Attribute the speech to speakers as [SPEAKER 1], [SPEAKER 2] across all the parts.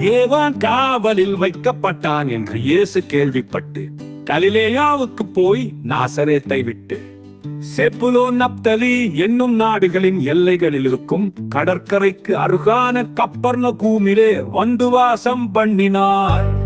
[SPEAKER 1] Ewon காவலில் வைக்கப்பட்டான் என்று இயேசு கேள்விப்பட்டு கலிலேயாவுக்கு போய் நாசரேத்தை விட்டு செப்புலோ நப்தலி என்னும் நாடுகளின் எல்லைகளில் இருக்கும் கடற்கரைக்கு அருகான கப்பர்ண கூமிலே வந்து வாசம் பண்ணினார்.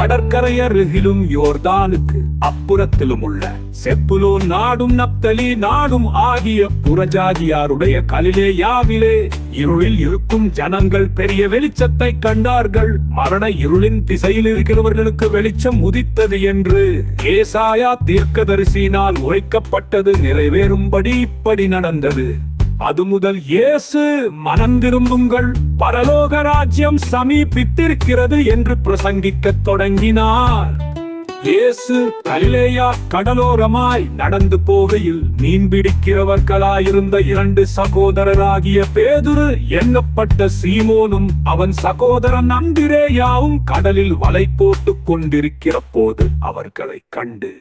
[SPEAKER 1] கடற்கரை அருகிலும் யோர்தானுக்கு அப்புறத்திலும் உள்ள செப்புலோ நாடும் நப்தலி நாடும் ஆகிய புறஜாதியாருடைய கலிலேயாவிலே இருளில் இருக்கும் ஜனங்கள் பெரிய வெளிச்சத்தை கண்டார்கள். மரண இருளின் திசையில் இருக்கிறவர்களுக்கு வெளிச்சம் உதித்தது என்று ஏசாயா தீர்க்கதரிசியினால் உரைக்கப்பட்டது நிறைவேறும்படி இப்படி நடந்தது. அது முதல் இயேசு மனம் திரும்புங்கள். பரலோக ராஜ்யம் சமீபித்திருக்கிறது என்று பிரசங்கிக்கத் தொடங்கினார். இயேசு கலிலேயா கடலோரமாய் நடந்து போகையில் மீன் பிடிக்கிறவர்களாயிருந்த இரண்டு சகோதரராகிய பேதுரு எண்ணப்பட்ட சீமோனும் அவன் சகோதரன் அந்திரேயாவும் கடலில் வலை போட்டுக் கொண்டிருக்கிற போது அவர்களை கண்டு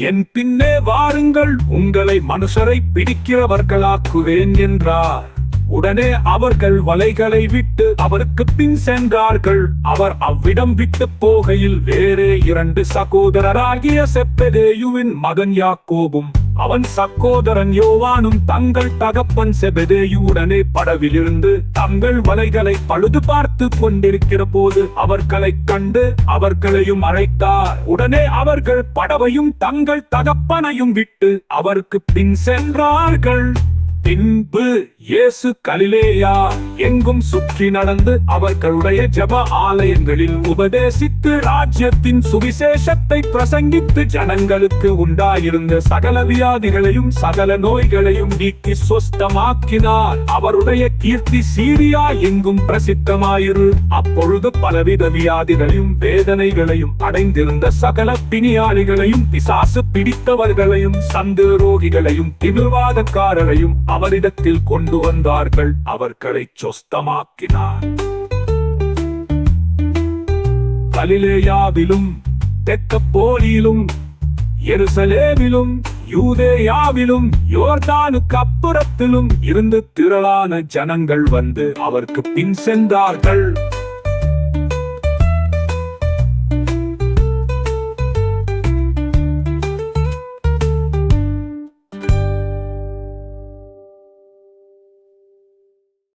[SPEAKER 1] என் பின்னே வாருங்கள் உங்களை மனுஷரை பிடிக்கிறவர்களாக்குவேன் என்றார். உடனே அவர்கள் வலைகளை விட்டு அவருக்கு பின் சென்றார்கள். அவர் அவ்விடம் விட்டு போகையில் வேறே இரண்டு சகோதரராகிய செப்பதேயுவின் மகன் யாக்கோபும் அவன் சகோதரன் யோவானும் தங்கள் தகப்பன் செபெதேயுடனே படவிலிருந்து தங்கள் வலைகளை பழுது பார்த்து கொண்டிருக்கிற போது அவர்களைக் கண்டு அவர்களையும் அழைத்தார். உடனே அவர்கள் படவையும் தங்கள் தகப்பனையும் விட்டு அவருக்கு பின் சென்றார்கள். பின்பு இயேசு கலிலேயா எங்கும் சுற்றி நடந்து அவர்களுடைய ஜப ஆலயங்களில் உபதேசித்து ராஜ்யத்தின் சுவிசேஷத்தை பிரசங்கித்து ஜனங்களுக்கு உண்டாயிருந்த சகல வியாதிகளையும் சகல நோய்களையும் நீக்கி சொஸ்தமாக்கினார் அவருடைய கீர்த்தி சீரியா எங்கும் பிரசித்தமாயிரு. அப்பொழுது பலவித வியாதிகளையும் வேதனைகளையும் அடைந்திருந்த சகல பிணியாளிகளையும் பிசாசு பிடித்தவர்களையும் சந்தேரோகிகளையும் திமிர்வாதக்காரரையும் அவரிடத்தில் கொண்டு வந்தார்கள். அவர்களை சொஸ்தமாக்கினார். கலிலேயாவிலும் தெக்கப்போலியிலும் எருசலேமிலும் யூதேயாவிலும் யோர்தானுக்கு அப்புறத்திலும் இருந்து திரளான ஜனங்கள் வந்து அவருக்கு பின் சென்றார்கள்.